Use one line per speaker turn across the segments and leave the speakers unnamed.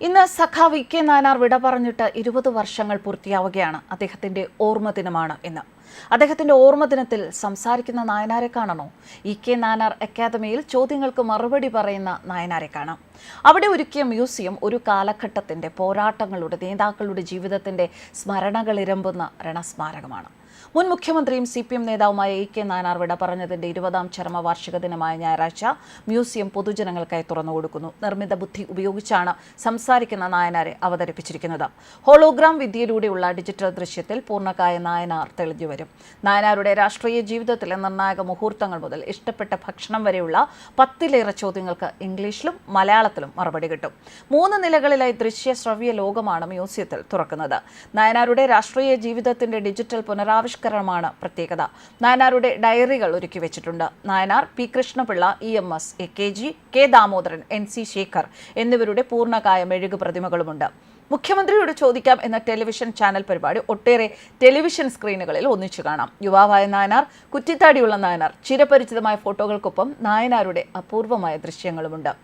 ഇന്ന് സഖാവ് കെ നായനാർ വിട പറഞ്ഞിട്ട് ഇരുപത് വർഷങ്ങൾ പൂർത്തിയാവുകയാണ്. അദ്ദേഹത്തിന്റെ ഓർമ്മ ദിനമാണ് ഇന്ന്. അദ്ദേഹത്തിന്റെ ഓർമ്മ ദിനത്തിൽ സംസാരിക്കുന്ന നായനാരെ കാണണോ? ഇ കെ നായനാർ അക്കാദമിയിൽ ചോദ്യങ്ങൾക്ക് മറുപടി പറയുന്ന നായനാരെ കാണാം. അവിടെ ഒരുക്കിയ മ്യൂസിയം ഒരു കാലഘട്ടത്തിന്റെ പോരാട്ടങ്ങളുടെ നേതാക്കളുടെ ജീവിതത്തിന്റെ സ്മരണകൾ ഇരമ്പുന്ന രണസ്മാരകമാണ്. മുൻ മുഖ്യമന്ത്രിയും സി പി എം നേതാവുമായ എ കെ നാനാർവിട പറഞ്ഞതിന്റെ ഇരുപതാം ചരമ വാർഷിക ദിനമായ ഞായറാഴ്ച മ്യൂസിയം പൊതുജനങ്ങൾക്കായി തുറന്നുകൊടുക്കുന്നു നിർമ്മിത ബുദ്ധി ഉപയോഗിച്ചാണ് സംസാരിക്കുന്ന നായനാരെ അവതരിപ്പിച്ചിരിക്കുന്നത്. ഹോളോഗ്രാം വിദ്യയിലൂടെയുള്ള ഡിജിറ്റൽ ദൃശ്യത്തിൽ പൂർണകായ നായനാർ തെളിഞ്ഞു വരും. നായനാരുടെ രാഷ്ട്രീയ ജീവിതത്തിലെ നിർണായക മുഹൂർത്തങ്ങൾ മുതൽ ഇഷ്ടപ്പെട്ട ഭക്ഷണം വരെയുള്ള പത്തിലേറെ ചോദ്യങ്ങൾക്ക് ഇംഗ്ലീഷിലും മലയാളത്തിലും മറുപടി കിട്ടും. മൂന്ന് നിലകളിലായി ദൃശ്യ ശ്രവ്യ ലോകമാണ് മ്യൂസിയത്തിൽ തുറക്കുന്നത്. നായനാരുടെ രാഷ്ട്രീയ ജീവിതത്തിന്റെ ഡിജിറ്റൽ പുനരാവിഷ്കരണമാണ് പ്രത്യേകത. നായനാരുടെ ഡയറികൾ ഒരുക്കി വെച്ചിട്ടുണ്ട്. Nayanar P Krishnapillai E M S A K G K Damodaran N C Shekhar എന്നിവരുടെ പൂർണകായ മെഴുകു പ്രതിമകളുമുണ്ട്. മുഖ്യമന്ത്രിയോട് ചോദിക്കാം എന്ന ടെലിവിഷൻ ചാനൽ പരിപാടി ഒട്ടേറെ ടെലിവിഷൻ സ്ക്രീനുകളിൽ ഒന്നിച്ചു കാണാം. യുവാവായ നായനാർ കുറ്റിത്താടിയുള്ള നായനാർ ചിരപരിചിതമായ ഫോട്ടോകൾക്കൊപ്പം നായനാരുടെ അപൂർവമായ ദൃശ്യങ്ങളുമുണ്ട്.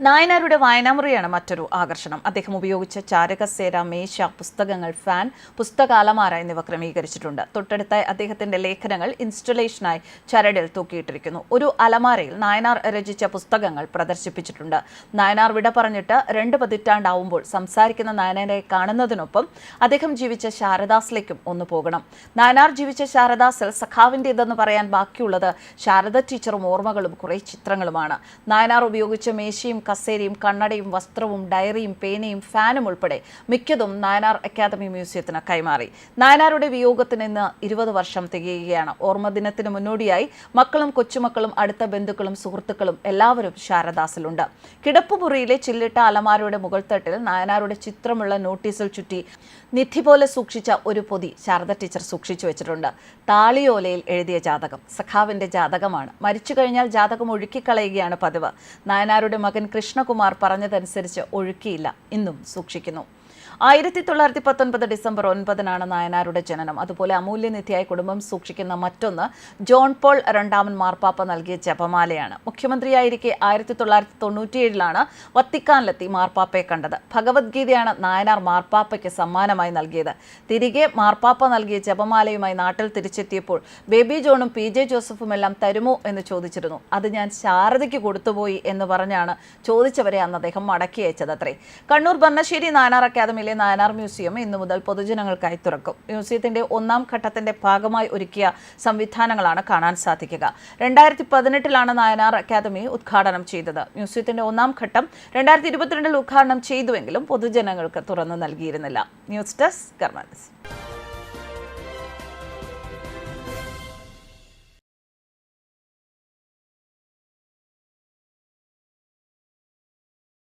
നായനാരുടെ വായനാമുറിയാണ് മറ്റൊരു ആകർഷണം. അദ്ദേഹം ഉപയോഗിച്ച ചാരകസേര മേശ പുസ്തകങ്ങൾ ഫാൻ പുസ്തകാലമാര എന്നിവ ക്രമീകരിച്ചിട്ടുണ്ട്. തൊട്ടടുത്തായി അദ്ദേഹത്തിന്റെ ലേഖനങ്ങൾ ഇൻസ്റ്റലേഷനായി ചരടിൽ തൂക്കിയിട്ടിരിക്കുന്നു. ഒരു അലമാരയിൽ നായനാർ രചിച്ച പുസ്തകങ്ങൾ പ്രദർശിപ്പിച്ചിട്ടുണ്ട്. നായനാർ വിട പറഞ്ഞിട്ട് രണ്ട് പതിറ്റാണ്ടാവുമ്പോൾ സംസാരിക്കുന്ന നായനാരെ കാണുന്നതിനൊപ്പം അദ്ദേഹം ജീവിച്ച ശാരദാസിലേക്കും ഒന്ന് പോകണം. നായനാർ ജീവിച്ച ശാരദാസിൽ സഖാവിന്റെതെന്ന് പറയാൻ ബാക്കിയുള്ളത് ശാരദ ടീച്ചറും ഓർമ്മകളും കുറേ ചിത്രങ്ങളുമാണ്. നായനാർ ഉപയോഗിച്ച മേശയും കസേരയും കണ്ണടയും വസ്ത്രവും ഡയറിയും പേനയും ഫാനും ഉൾപ്പെടെ മിക്കതും നായനാർ അക്കാദമി മ്യൂസിയത്തിന് കൈമാറി. നായനാരുടെ വിയോഗത്തിന് ഇന്ന് ഇരുപത് വർഷം തികയുകയാണ്. ഓർമ്മദിനത്തിന് മുന്നോടിയായി മക്കളും കൊച്ചുമക്കളും അടുത്ത ബന്ധുക്കളും സുഹൃത്തുക്കളും എല്ലാവരും ശാരദാസിലുണ്ട്. കിടപ്പുമുറിയിലെ ചില്ലിട്ട അലമാരയുടെ മുകൾത്തട്ടിൽ നായനാരുടെ ചിത്രമുള്ള നോട്ടീസിൽ ചുറ്റി നിധി പോലെ സൂക്ഷിച്ച ഒരു പൊതി ശാരദ ടീച്ചർ സൂക്ഷിച്ചു വെച്ചിട്ടുണ്ട്. താളിയോലയിൽ എഴുതിയ ജാതകം. സഖാവിന്റെ ജാതകമാണ്. മരിച്ചു കഴിഞ്ഞാൽ ജാതകം ഒഴുക്കിക്കളയുകയാണ് പതിവ്. നായനാരുടെ മകൻ കൃഷ്ണകുമാർ പറഞ്ഞതനുസരിച്ച് ഒഴുക്കിയില്ല. ഇന്നും സൂക്ഷിക്കുന്നു. ആയിരത്തി തൊള്ളായിരത്തി പത്തൊൻപത് ഡിസംബർ ഒൻപതിനാണ് നായനാരുടെ ജനനം. അതുപോലെ അമൂല്യനിധിയായി കുടുംബം സൂക്ഷിക്കുന്ന മറ്റൊന്ന് ജോൺ പോൾ രണ്ടാമൻ മാർപ്പാപ്പ നൽകിയ ജപമാലയാണ്. മുഖ്യമന്ത്രിയായിരിക്കെ ആയിരത്തി തൊള്ളായിരത്തി തൊണ്ണൂറ്റിയേഴിലാണ് വത്തിക്കാനിലെത്തി മാർപ്പാപ്പയെ കണ്ടത്. ഭഗവത്ഗീതയാണ് നായനാർ മാർപ്പാപ്പയ്ക്ക് സമ്മാനമായി നൽകിയത്. തിരികെ മാർപ്പാപ്പ നൽകിയ ജപമാലയുമായി നാട്ടിൽ തിരിച്ചെത്തിയപ്പോൾ ബേബി ജോണും പി ജെ ജോസഫും എല്ലാം തരുമോ എന്ന് ചോദിച്ചിരുന്നു. അത് ഞാൻ ശാരദയ്ക്ക് കൊടുത്തുപോയി എന്ന് പറഞ്ഞാണ് ചോദിച്ചവരെ അന്ന് അദ്ദേഹം മടക്കി അയച്ചത് അത്രേ കണ്ണൂർ ഭരണശ്ശേരി നായനാർ അക്കാദമിയിലെ നാനാർ മ്യൂസിയം ഇന്നു മുതൽ പൊതുജനങ്ങൾക്കായി തുറക്കും. മ്യൂസിയത്തിന്റെ ഒന്നാം ഘട്ടത്തിന്റെ ഭാഗമായി ഒരുക്കിയ സംവിധാനങ്ങളാണ് കാണാൻ സാധിക്കുക. രണ്ടായിരത്തി പതിനെട്ടിലാണ് നായനാർ അക്കാദമി ഉദ്ഘാടനം ചെയ്തത്. മ്യൂസിയത്തിന്റെ ഒന്നാം ഘട്ടം രണ്ടായിരത്തി ഇരുപത്തിരണ്ടിൽ ഉദ്ഘാടനം ചെയ്തുവെങ്കിലും പൊതുജനങ്ങൾക്ക് തുറന്നു നൽകിയിരുന്നില്ല. News desk കർമാനസ്.